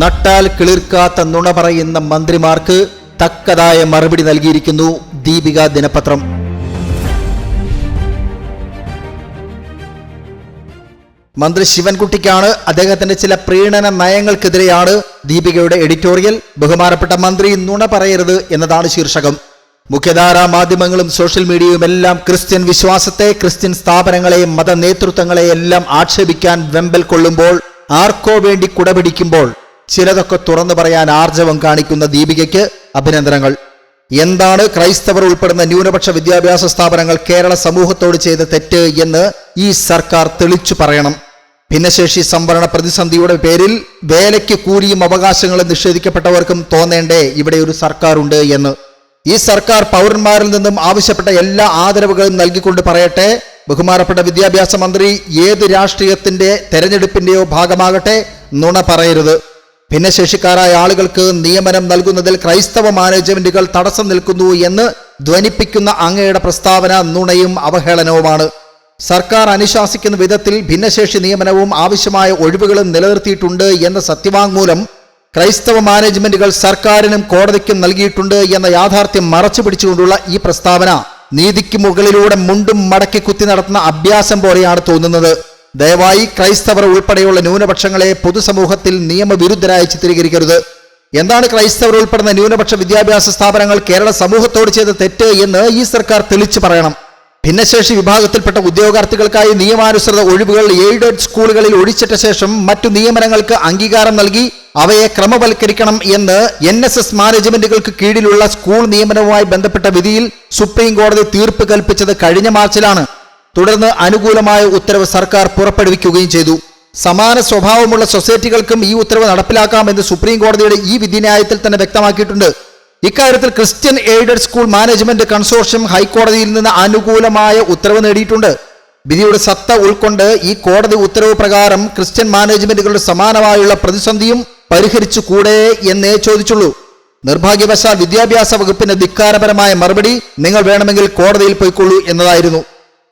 നട്ടാൽ കിളിർക്കാത്ത നുണ പറയുന്ന മന്ത്രിമാർക്ക് തക്കതായ മറുപടി നൽകിയിരിക്കുന്നു ദീപിക ദിനപത്രം. മന്ത്രി ശിവൻകുട്ടിക്കാണ് അദ്ദേഹത്തിന്റെ ചില പ്രീണന നയങ്ങൾക്കെതിരെയാണ് ദീപികയുടെ എഡിറ്റോറിയൽ. ബഹുമാനപ്പെട്ട മന്ത്രി നുണ പറയരുത് എന്നതാണ് ശീർഷകം. മുഖ്യധാരാ മാധ്യമങ്ങളും സോഷ്യൽ മീഡിയയും എല്ലാം ക്രിസ്ത്യൻ വിശ്വാസത്തെ ക്രിസ്ത്യൻ സ്ഥാപനങ്ങളെ മത എല്ലാം ആക്ഷേപിക്കാൻ വെമ്പൽ കൊള്ളുമ്പോൾ ആർക്കോ വേണ്ടി കുടപിടിക്കുമ്പോൾ ചിലതൊക്കെ തുറന്നു പറയാൻ ആർജവം കാണിക്കുന്ന ദീപികയ്ക്ക് അഭിനന്ദനങ്ങൾ. എന്താണ് ക്രൈസ്തവർ ഉൾപ്പെടുന്ന ന്യൂനപക്ഷ വിദ്യാഭ്യാസ സ്ഥാപനങ്ങൾ കേരള സമൂഹത്തോട് ചെയ്ത തെറ്റ് എന്ന് ഈ സർക്കാർ തെളിച്ചു പറയണം. ഭിന്നശേഷി സംവരണ പ്രതിസന്ധിയുടെ പേരിൽ വേലയ്ക്ക് കൂലിയും അവകാശങ്ങളും നിഷേധിക്കപ്പെട്ടവർക്കും തോന്നേണ്ടേ ഇവിടെ ഒരു സർക്കാരുണ്ട് എന്ന്. ഈ സർക്കാർ പൗരന്മാരിൽ നിന്നും ആവശ്യപ്പെട്ട എല്ലാ ആദരവുകളും നൽകിക്കൊണ്ട് പറയട്ടെ ബഹുമാനപ്പെട്ട വിദ്യാഭ്യാസ മന്ത്രി ഏത് രാഷ്ട്രീയത്തിന്റെ തെരഞ്ഞെടുപ്പിന്റെയോ ഭാഗമാകട്ടെ നുണ പറയരുത്. ഭിന്നശേഷിക്കാരായ ആളുകൾക്ക് നിയമനം നൽകുന്നതിൽ ക്രൈസ്തവ മാനേജ്മെന്റുകൾ തടസ്സം നിൽക്കുന്നു എന്ന് ധ്വനിപ്പിക്കുന്ന അങ്ങയുടെ പ്രസ്താവന നുണയും അവഹേളനവുമാണ്. സർക്കാർ അനുശാസിക്കുന്ന വിധത്തിൽ ഭിന്നശേഷി നിയമനവും ആവശ്യമായ ഒഴിവുകളും നിലനിർത്തിയിട്ടുണ്ട് എന്ന സത്യവാങ്മൂലം ക്രൈസ്തവ മാനേജ്മെന്റുകൾ സർക്കാരിനും കോടതിക്കും നൽകിയിട്ടുണ്ട് എന്ന യാഥാർത്ഥ്യം മറച്ചു പിടിച്ചുകൊണ്ടുള്ള ഈ പ്രസ്താവന. നീതിക്ക് മുകളിലൂടെ മുണ്ടും മടക്കി കുത്തി നടത്തുന്ന അഭ്യാസം പോലെയാണ് തോന്നുന്നത്. ദയവായി ക്രൈസ്തവർ ഉൾപ്പെടെയുള്ള ന്യൂനപക്ഷങ്ങളെ പൊതുസമൂഹത്തിൽ നിയമവിരുദ്ധരായി ചിത്രീകരിക്കരുത്. എന്താണ് ക്രൈസ്തവർ ഉൾപ്പെടുന്ന ന്യൂനപക്ഷ വിദ്യാഭ്യാസ സ്ഥാപനങ്ങൾ കേരള സമൂഹത്തോട് ചെയ്ത തെറ്റ് എന്ന് ഈ സർക്കാർ തെളിച്ചു പറയണം. ഭിന്നശേഷി വിഭാഗത്തിൽപ്പെട്ട ഉദ്യോഗാർത്ഥികൾക്കായി നിയമാനുസൃത ഒഴിവുകൾ എയ്ഡഡ് സ്കൂളുകളിൽ ഒഴിച്ചിട്ട ശേഷം മറ്റു നിയമനങ്ങൾക്ക് അംഗീകാരം നൽകി അവയെ ക്രമവൽക്കരിക്കണം എന്ന് എൻ എസ് എസ് മാനേജ്മെന്റുകൾക്ക് കീഴിലുള്ള സ്കൂൾ നിയമനവുമായി ബന്ധപ്പെട്ട വിധിയിൽ സുപ്രീം കോടതി തീർപ്പ് കൽപ്പിച്ചത് കഴിഞ്ഞ മാർച്ചിലാണ്. തുടർന്ന് അനുകൂലമായ ഉത്തരവ് സർക്കാർ പുറപ്പെടുവിക്കുകയും ചെയ്തു. സമാന സ്വഭാവമുള്ള സൊസൈറ്റികൾക്കും ഈ ഉത്തരവ് നടപ്പിലാക്കാമെന്ന് സുപ്രീം കോടതിയുടെ ഈ വിധിന്യായത്തിൽ തന്നെ വ്യക്തമാക്കിയിട്ടുണ്ട്. ഇക്കാര്യത്തിൽ Christian aided school management consortium ഹൈക്കോടതിയിൽ നിന്ന് അനുകൂലമായ ഉത്തരവ് നേടിയിട്ടുണ്ട്. വിധിയുടെ സത്ത ഉൾക്കൊണ്ട് ഈ കോടതി ഉത്തരവ് പ്രകാരം ക്രിസ്ത്യൻ മാനേജ്മെന്റുകളുടെ സമാനമായുള്ള പ്രതിസന്ധിയും പരിഹരിച്ചു കൂടെ എന്നേ ചോദിച്ചുള്ളൂ. നിർഭാഗ്യവശാൽ വിദ്യാഭ്യാസ വകുപ്പിന്റെ ധിക്കാരപരമായ മറുപടി നിങ്ങൾ വേണമെങ്കിൽ കോടതിയിൽ പോയിക്കൊള്ളൂ എന്നതായിരുന്നു.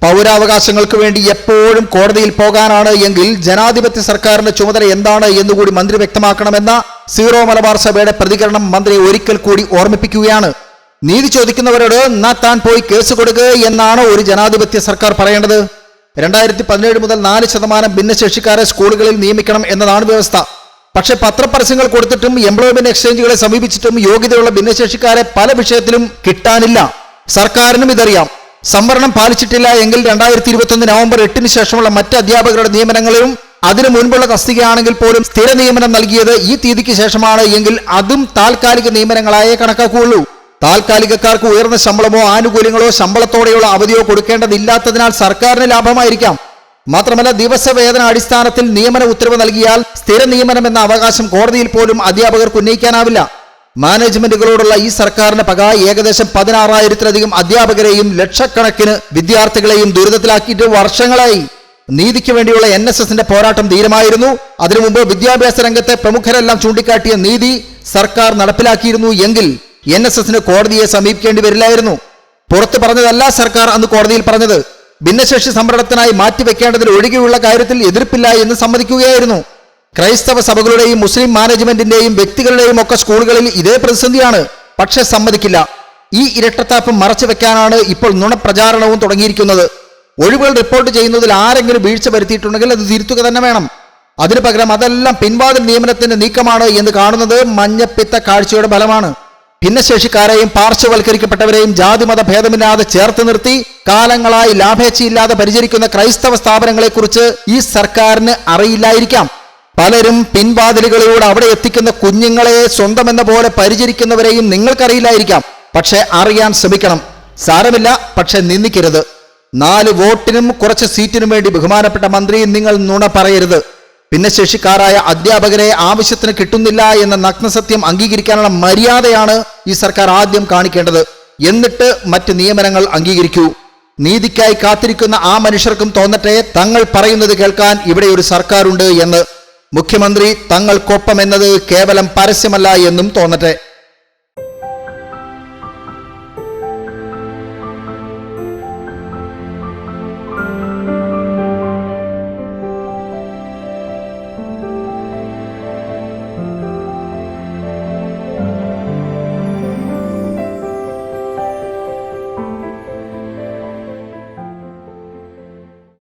പൗരാവകാശങ്ങൾക്ക് വേണ്ടി എപ്പോഴും കോടതിയിൽ പോകാനാണ് എങ്കിൽ ജനാധിപത്യ സർക്കാരിന്റെ ചുമതല എന്താണ് എന്നുകൂടി മന്ത്രി വ്യക്തമാക്കണമെന്ന സീറോ മലബാർ സഭയുടെ പ്രതികരണം മന്ത്രി ഒരിക്കൽ കൂടി ഓർമ്മിപ്പിക്കുകയാണ്. നീതി ചോദിക്കുന്നവരോട് എന്നാ താൻ പോയി കേസ് കൊടുക്കുക എന്നാണ് ഒരു ജനാധിപത്യ സർക്കാർ പറയേണ്ടത്. രണ്ടായിരത്തി പതിനേഴ് മുതൽ നാല് ശതമാനം ഭിന്നശേഷിക്കാരെ സ്കൂളുകളിൽ നിയമിക്കണം എന്നതാണ് വ്യവസ്ഥ. പക്ഷേ പത്രപരസ്യങ്ങൾ കൊടുത്തിട്ടും എംപ്ലോയ്മെന്റ് എക്സ്ചേഞ്ചുകളെ സമീപിച്ചിട്ടും യോഗ്യതയുള്ള ഭിന്നശേഷിക്കാരെ പല വിഷയത്തിലും കിട്ടാനില്ല. സർക്കാരിനും ഇതറിയാം. സംവരണം പാലിച്ചിട്ടില്ല എങ്കിൽ രണ്ടായിരത്തി ഇരുപത്തൊന്ന് നവംബർ എട്ടിന് ശേഷമുള്ള മറ്റ് അധ്യാപകരുടെ നിയമനങ്ങളിലും അതിനു മുൻപുള്ള തസ്തികയാണെങ്കിൽ പോലും സ്ഥിര നിയമനം നൽകിയത് ഈ തീയതിക്ക് ശേഷമാണ് എങ്കിൽ അതും താൽക്കാലിക നിയമനങ്ങളായേ കണക്കാക്കുകയുള്ളൂ. താൽക്കാലികക്കാർക്ക് ഉയർന്ന ശമ്പളമോ ആനുകൂല്യങ്ങളോ ശമ്പളത്തോടെയുള്ള അവധിയോ കൊടുക്കേണ്ടതില്ലാത്തതിനാൽ സർക്കാരിന് ലാഭമായിരിക്കാം. മാത്രമല്ല ദിവസവേതന അടിസ്ഥാനത്തിൽ നിയമന ഉത്തരവ് നൽകിയാൽ സ്ഥിര നിയമനം എന്ന അവകാശം കോടതിയിൽ പോലും അധ്യാപകർക്ക് ഉന്നയിക്കാനാവില്ല. മാനേജ്മെന്റുകളോടുള്ള ഈ സർക്കാരിന്റെ പക ഏകദേശം പതിനാറായിരത്തിലധികം അധ്യാപകരെയും ലക്ഷക്കണക്കിന് വിദ്യാർത്ഥികളെയും ദുരിതത്തിലാക്കിയിട്ട് വർഷങ്ങളായി നീതിക്ക് വേണ്ടിയുള്ള എൻ എസ് എസിന്റെ പോരാട്ടം ധീരമായിരുന്നു. അതിനു മുമ്പ് വിദ്യാഭ്യാസ രംഗത്തെ പ്രമുഖരെല്ലാം ചൂണ്ടിക്കാട്ടിയ നീതി സർക്കാർ നടപ്പിലാക്കിയിരുന്നു എങ്കിൽ എൻ എസ് എസിന് കോടതിയെ സമീപിക്കേണ്ടി വരില്ലായിരുന്നു. പുറത്തു പറഞ്ഞതല്ല സർക്കാർ അന്ന് കോടതിയിൽ പറഞ്ഞത്. ഭിന്നശേഷി സംവരണത്തിനായി മാറ്റിവെക്കേണ്ടതിൽ ഒഴികെയുള്ള കാര്യത്തിൽ എതിർപ്പില്ല എന്ന് സമ്മതിക്കുകയായിരുന്നു. ക്രൈസ്തവ സഭകളുടെയും മുസ്ലിം മാനേജ്മെന്റിന്റെയും വ്യക്തികളുടെയും ഒക്കെ സ്കൂളുകളിൽ ഇതേ പ്രതിസന്ധിയാണ്. പക്ഷെ സമ്മതിക്കില്ല. ഈ ഇരട്ടത്താപ്പ് മറച്ചു വെക്കാനാണ് ഇപ്പോൾ നുണപ്രചാരണവും തുടങ്ങിയിരിക്കുന്നത്. ഒഴിവുകൾ റിപ്പോർട്ട് ചെയ്യുന്നതിൽ ആരെങ്കിലും വീഴ്ച വരുത്തിയിട്ടുണ്ടെങ്കിൽ അത് തിരുത്തുക തന്നെ വേണം. അതിനു പകരം അതെല്ലാം പിൻവാതിൽ നിയമനത്തിന്റെ നീക്കമാണ് എന്ന് കാണുന്നത് മഞ്ഞപ്പിത്ത കാഴ്ചയുടെ ഫലമാണ്. ഭിന്നശേഷിക്കാരെയും പാർശ്വവൽക്കരിക്കപ്പെട്ടവരെയും ജാതിമത ഭേദമില്ലാതെ ചേർത്ത് നിർത്തി കാലങ്ങളായി ലാഭേച്ഛയില്ലാതെ പരിചരിക്കുന്ന ക്രൈസ്തവ സ്ഥാപനങ്ങളെക്കുറിച്ച് ഈ സർക്കാരിന് അറിയില്ലായിരിക്കാം. പലരും പിൻവാതിലുകളിലൂടെ അവിടെ എത്തിക്കുന്ന കുഞ്ഞുങ്ങളെ സ്വന്തമെന്ന പോലെ പരിചരിക്കുന്നവരെയും നിങ്ങൾക്കറിയില്ലായിരിക്കാം. പക്ഷെ അറിയാൻ ശ്രമിക്കണം. സാരമില്ല പക്ഷെ നിന്ദിക്കരുത്. നാല് വോട്ടിനും കുറച്ച് സീറ്റിനും വേണ്ടി ബഹുമാനപ്പെട്ട മന്ത്രി നിങ്ങൾ നുണ പറയരുത്. ഭിന്നശേഷിക്കാരായ അധ്യാപകരെ ആവശ്യത്തിന് കിട്ടുന്നില്ല എന്ന നഗ്നസത്യം അംഗീകരിക്കാനുള്ള മര്യാദയാണ് ഈ സർക്കാർ ആദ്യം കാണിക്കേണ്ടത്. എന്നിട്ട് മറ്റ് നിയമനങ്ങൾ അംഗീകരിക്കൂ. നീതിക്കായി കാത്തിരിക്കുന്ന ആ മനുഷ്യർക്കും തോന്നട്ടെ തങ്ങൾ പറയുന്നത് കേൾക്കാൻ ഇവിടെ ഒരു സർക്കാരുണ്ട് എന്ന്. മുഖ്യമന്ത്രി തങ്ങൾക്കൊപ്പം എന്നത് കേവലം പരസ്യമല്ല എന്നും തോന്നട്ടെ.